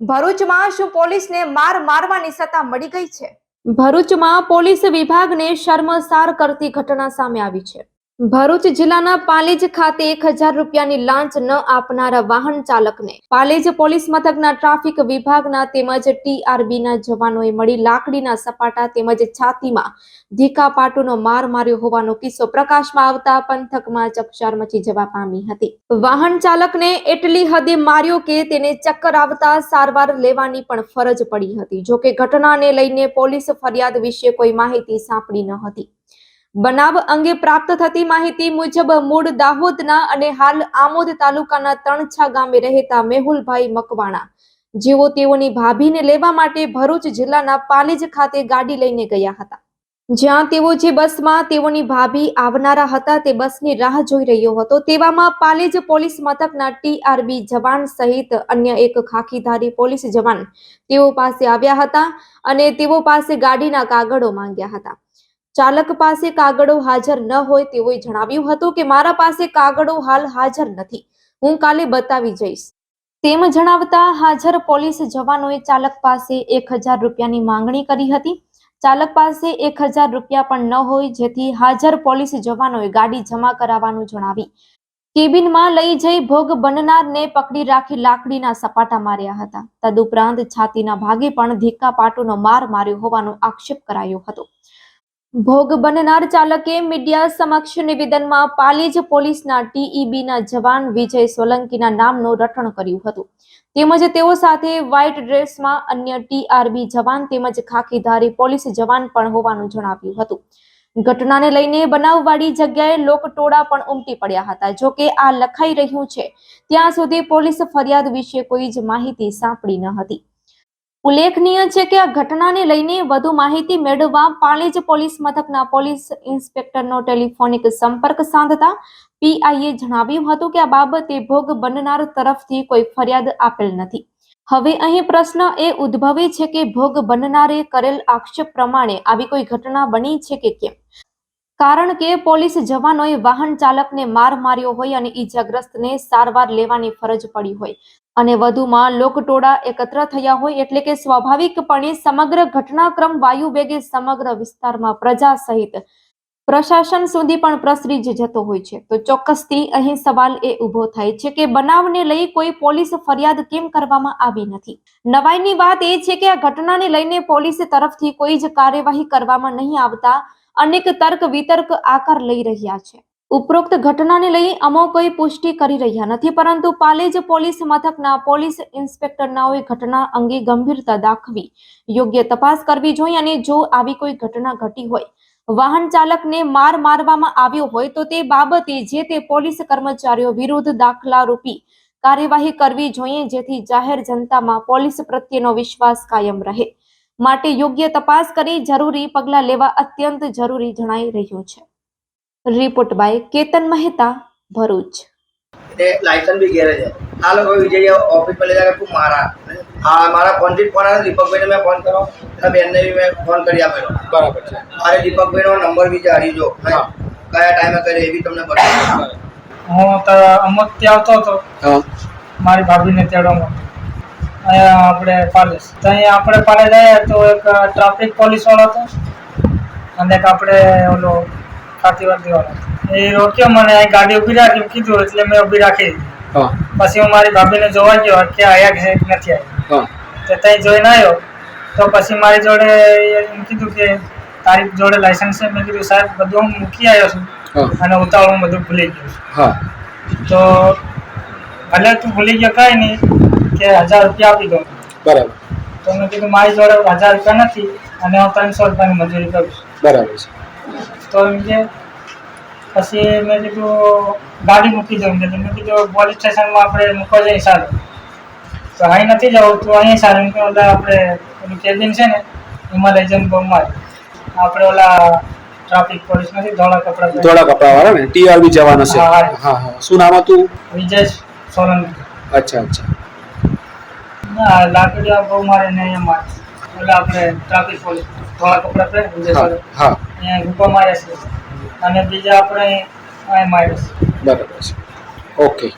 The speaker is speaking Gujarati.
ભરૂચમાં શું પોલીસને માર મારવાની સત્તા મળી ગઈ છે? ભરૂચમાં પોલીસ વિભાગને શર્મસાર કરતી ઘટના સામે આવી છે. ભરૂચ જિલ્લાના પાલેજ ખાતે એક હજાર રૂપિયાની લાંચ ન આપનારા વાહન ચાલકને પાલેજ પોલીસ મથકના ટ્રાફિક વિભાગના તેમજ ટીઆરબીના જવાનોએ મળી લાકડીના સપાટા તેમજ છાતીમાં ધીકા પાટુનો માર માર્યો હોવાનો કિસ્સો પ્રકાશમાં આવતા પંથકમાં ચકચાર મચી જવા પામી હતી. વાહન ચાલકને એટલી હદે માર્યો કે તેને ચક્કર આવતા સારવાર લેવાની પણ ફરજ પડી હતી. જોકે ઘટનાને લઈને પોલીસ ફરિયાદ વિશે કોઈ માહિતી સાંપડી ન હતી. બનાવ અંગે પ્રાપ્ત થતી માહિતી મુજબ મૂળ દાહોદના અને હાલ આમોદ તાલુકાના તણછા ગામે રહેતા મેહુલભાઈ મકવાણા. જેઓ તેઓની ભાભીને લેવા માટે ભરૂચ જિલ્લાના પાલેજ ખાતે ગાડી લઈને ગયા હતા. જ્યાં તેઓ જે બસમાં તેઓની ભાભી આવનારા હતા તે બસની રાહ જોઈ રહ્યો હતો. તેવામાં પાલેજ પોલીસ મથકના ટીઆરબી જવાન સહિત અન્ય એક ખાખીધારી પોલીસ જવાન તેઓ પાસે આવ્યા હતા અને તેઓ પાસે ગાડીના કાગળો માંગ્યા હતા. ચાલક પાસે કાગળો હાજર ન હોય તેઓએ જણાવ્યું હતું કે મારા પાસે કાગળો હાલ હાજર નથી. હું કાલે બતાવી જઈશ. તેમ જણાવતા હાજર પોલીસ જવાનોએ ચાલક પાસે એક હજાર રૂપિયાની માંગણી કરી હતી. ચાલક પાસે એક હજાર રૂપિયા પણ ન હોય જેથી હાજર પોલીસ જવાનોએ ગાડી જમા કરાવવાનું જણાવી. કેબિનમાં લઈ જઈ ભોગ બનનારને પકડી રાખી લાકડીના સપાટા માર્યા હતા. તદુપરાંત છાતીના ભાગે પણ ધીકા પાટુનો માર માર્યો હોવાનો આક્ષેપ કરાયો હતો. ભોગ બનનાર ચાલકે મીડિયા સમક્ષ નિવેદનમાં પાલીજ પોલીસના ટીઈબીના જવાન વિજય સોલંકીના નામનું રટણ કર્યું હતું. તેમજ તેઓ સાથે વ્હાઇટ ડ્રેસમાં અન્ય ટીઆરબી જવાન તેમજ ખાખીધારી પોલીસ જવાન પણ હોવાનું જણાવ્યું હતું. ઘટનાને લઈને બનાવવાળી જગ્યાએ લોકટોળા પણ ઉમટી પડ્યા હતા. જો કે આ લખાઈ રહ્યું છે, ત્યાં સુધી પોલીસ ફરિયાદ વિશે કોઈ જ માહિતી સાંપડી ન હતી. ઉલ્લેખનીય છે કે આ ઘટનાને લઈને વધુ માહિતી મેળવવા પાલેજ પોલીસ મથકના પોલીસ ઇન્સ્પેક્ટરનો ટેલિફોનિક સંપર્ક સાધતા પીઆઈએ જણાવ્યું હતું કે આ બાબતે ભોગ બનનાર તરફથી કોઈ ફરિયાદ આપેલ નથી. હવે અહીં પ્રશ્ન એ ઉદ્ભવે છે કે ભોગ બનનારે કરેલ આક્ષેપ પ્રમાણે આવી કોઈ ઘટના બની છે કે કેમ? કારણ કે પોલીસ જવાનોએ વાહન ચાલકને માર માર્યો હોય અને ઈજાગ્રસ્તને સારવાર લેવાની ફરજ પડી હોય. અને વધુમાં લોકટોળા એકત્ર થયા હોય એટલે કે સ્વાભાવિકપણે સમગ્ર ઘટનાક્રમ વાયુ વેગે સમગ્ર વિસ્તારમાં પ્રજા સહિત પ્રશાસન સુધી પણ પ્રસરી જ જતો હોય છે. તો ચોક્કસથી અહીં સવાલ એ ઊભો થાય છે કે બનાવને લઈ કોઈ પોલીસ ફરિયાદ કેમ કરવામાં આવી નથી? નવાઈની વાત એ છે કે આ ઘટનાને લઈને પોલીસ તરફથી કોઈ જ કાર્યવાહી કરવામાં નહીં આવતા અનેક તર્ક વિતર્ક આકાર લઈ રહ્યા છે. ઉપરોક્ત ઘટનાને લઈ અમો કોઈ પુષ્ટિ કરી રહ્યા નથી, પરંતુ પાલેજ પોલીસ મથકના પોલીસ ઇન્સ્પેક્ટરનાઓએ ઘટના અંગે ગંભીરતા દાખવી યોગ્ય તપાસ કરવી જોઈએ અને જો આવી કોઈ ઘટના ઘટી હોય, વાહન ચાલકને માર મારવામાં આવ્યો હોય તો તે બાબતે જે તે પોલીસ કર્મચારીઓ વિરુદ્ધ દાખલા રૂપી કાર્યવાહી કરવી જોઈએ, જેથી જાહેર જનતામાં પોલીસ પ્રત્યેનો વિશ્વાસ કાયમ રહે. માટે યોગ્ય તપાસ કરી જરૂરી પગલાં લેવા અત્યંત જરૂરી જણાઈ રહ્યું છે. Report by Ketan Mehta Bharuch. એટલે લાયસન્સ બી ઘેરે છે. આ લોકો વિજય ઓફિસ પર લેતા ખૂબ મારા. હા મારા ફોનથી ફોન આવ્યો દીપકભાઈને મેં ફોન કર્યો. એના બેનને બી મેં ફોન કરી આપેલો. બરાબર છે. મારે દીપકભાઈનો નંબર બી જાણી જો કયા ટાઈમે કરે એ બી તમને બતાવું. હું તો અમુક ત્યાં આવતો હતો. હા. મારી ભાભીને તેડવામાં અહીંયા આપણે પાલેસ તો અહીંયા આપણે પાલે જઈએ તો એક ટ્રાફિક પોલીસ વાળો હતો. અને એક આપણે ઓલો ખાતીવર્દી વાળો હતો એ રોક્યો મને અહીં ગાડી ઊભી રાખી કીધું એટલે મેં ઊભી રાખી. દીધી. પછી હું મારી ભાભીને જોવા ગયો કે આયા કે નથી આવ્યા હા. તો ત્યાં જોઈને આવ્યો તો પછી મારી જોડે એમ કીધું કે તારી જોડે લાયસન્સ છે? મેં કીધું સાહેબ બધું હું મૂકી આવ્યો છું. અને ઉતાવળ હું બધું ભૂલી ગયો છું. હા. તો ભલે તું ભૂલી ગયો કાંઈ નહીં કે હજાર રૂપિયા આપી દો બરાબર. તો મેં કીધું મારી જોડે હજાર રૂપિયા નથી અને હું ત્રણસો રૂપિયાની મજૂરી કરું બરાબર છે. તો એમ કે પછી મેં કીધું ગાડી મૂકી દઉં કીધું મેં કીધું પોલીસ સ્ટેશનમાં આપણે મૂકવા જઈએ સારું. તો અહીં નથી જવું તો અહીં સારું. એમ કે ઓલા આપણે પેલું કેબિન છે ને એમાં લઈ જઈને આપણે ઓલા ટ્રાફિક પોલીસ નથી ધોળા કપડા ધોળા કપડા વાળા ને? ટીઆરબી જવાનો છે. હા, હા. શું નામ હતું? વિજય સોલંકી. અચ્છા અચ્છા. ના લાકડીઓ બહુ મારે ને અહીંયા મારે. એટલે આપણે ટ્રાફિક પોલીસ ધોળા કપડા પહેરે હા. હા. અહીંયા ગુપ્પા માર્યા છે. અને બીજા આપણે માર્યા છે બરાબર છે. ઓકે